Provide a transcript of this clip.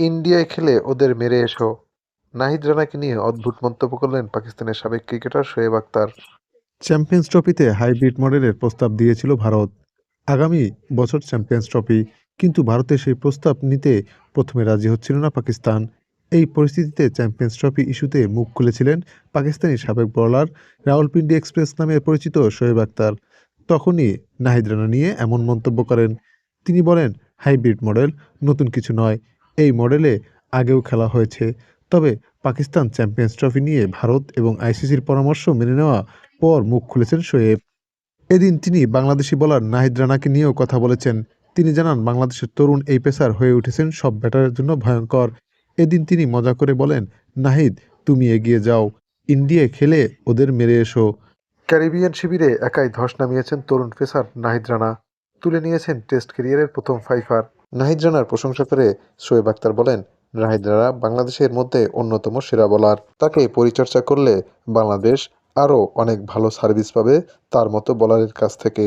ইন্ডিয়ায় খেলে ওদের মেরে এসো। নাহিদ রানাকে নিয়ে অদ্ভুত মন্তব্য করলেন পাকিস্তানের সাবেক ক্রিকেটার শোয়েব আক্তার চ্যাম্পিয়ন্স ট্রফিতে হাইব্রিড মডেলের প্রস্তাব দিয়েছিল ভারত। আগামী বছর চ্যাম্পিয়ন্স ট্রফি, কিন্তু ভারতের সেই প্রস্তাব নিতে প্রথমে রাজি হচ্ছিল না পাকিস্তান। এই পরিস্থিতিতে চ্যাম্পিয়ন্স ট্রফি ইস্যুতে মুখ খুলেছিলেন পাকিস্তানি সাবেক বোলার রাওয়ালপিন্ডি এক্সপ্রেস নামে পরিচিত শোয়েব আক্তার তখনই নাহিদ রানা নিয়ে এমন মন্তব্য করেন। তিনি বলেন, হাইব্রিড মডেল নতুন কিছু নয়। এই মডেলে আগেও খেলা হয়েছে। তবে পাকিস্তান চ্যাম্পিয়ন্স ট্রফি নিয়ে ভারত এবং আইসিসির পরামর্শ মেনে নেওয়া পর মুখ খুলেছেন শোয়েব। এদিন তিনি বাংলাদেশি বলার নাহিদ রানাকে নিয়েও কথা বলেছেন। তিনি জানান, বাংলাদেশের তরুণ এই পেসার হয়ে উঠেছেন, সব ব্যাটারের জন্য ভয়ঙ্কর। এদিন তিনি মজা করে বলেন, নাহিদ, তুমি এগিয়ে যাও। ইন্ডিয়ায় খেলে ওদের মেরে এসো। ক্যারিবিয়ান শিবিরে একাই ধস নামিয়েছেন তরুণ পেসার নাহিদ রানা। তুলে নিয়েছেন টেস্ট ক্যারিয়ারের প্রথম ফাইফার। নাহিদ রানার প্রশংসা করে শোয়েব আক্তার বলেন, নাহিদ রানা বাংলাদেশের মধ্যে অন্যতম সেরা বলার। তাকে পরিচর্যা করলে বাংলাদেশ আরও অনেক ভালো সার্ভিস পাবে তার মতো বলারের কাছ থেকে।